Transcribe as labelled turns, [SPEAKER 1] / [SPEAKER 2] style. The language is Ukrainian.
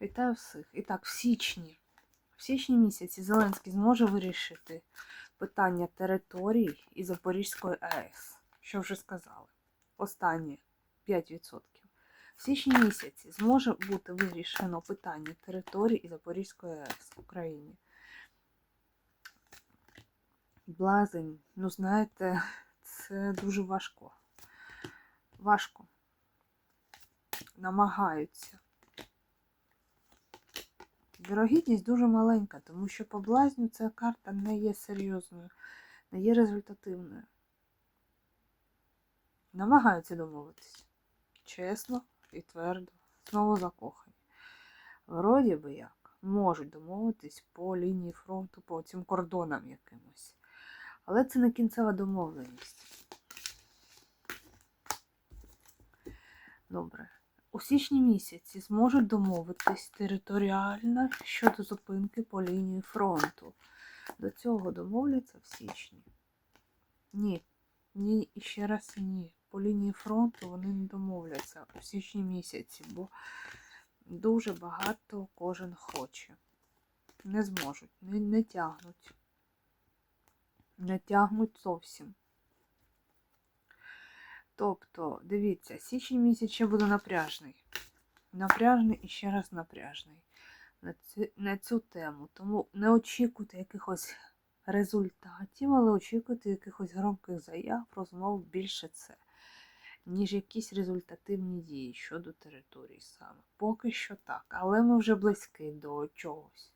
[SPEAKER 1] Вітаю всіх. І так, в січні. В січні місяці Зеленський зможе вирішити питання територій і Запорізької АЕС. Що вже сказали. Останні 5%. В січні місяці зможе бути вирішено питання територій і Запорізької АЕС в Україні. Блазень, ну знаєте, це дуже важко. Важко. Намагаються. Вірогідність дуже маленька, тому що по блазню ця карта не є серйозною, не є результативною. Намагаються домовитись. Чесно і твердо. Знову закохані. Вроді би як, можуть домовитись по лінії фронту, по цим кордонам якимось. Але це не кінцева домовленість. Добре. У січні місяці зможуть домовитись територіально щодо зупинки по лінії фронту. До цього домовляться в січні? Ні. Ні, і ще раз ні. По лінії фронту вони не домовляться у січні місяці, бо дуже багато кожен хоче. Не зможуть, не, не тягнуть. Не тягнуть зовсім. Тобто, дивіться, січень місяць ще буде напряжний. Напряжний і ще раз напряжний на цю, на цю тему. Тому не очікуйте якихось результатів, але очікуйте якихось громких заяв, розмов більше це, ніж якісь результативні дії щодо території саме. Поки що так. Але ми вже близькі до чогось.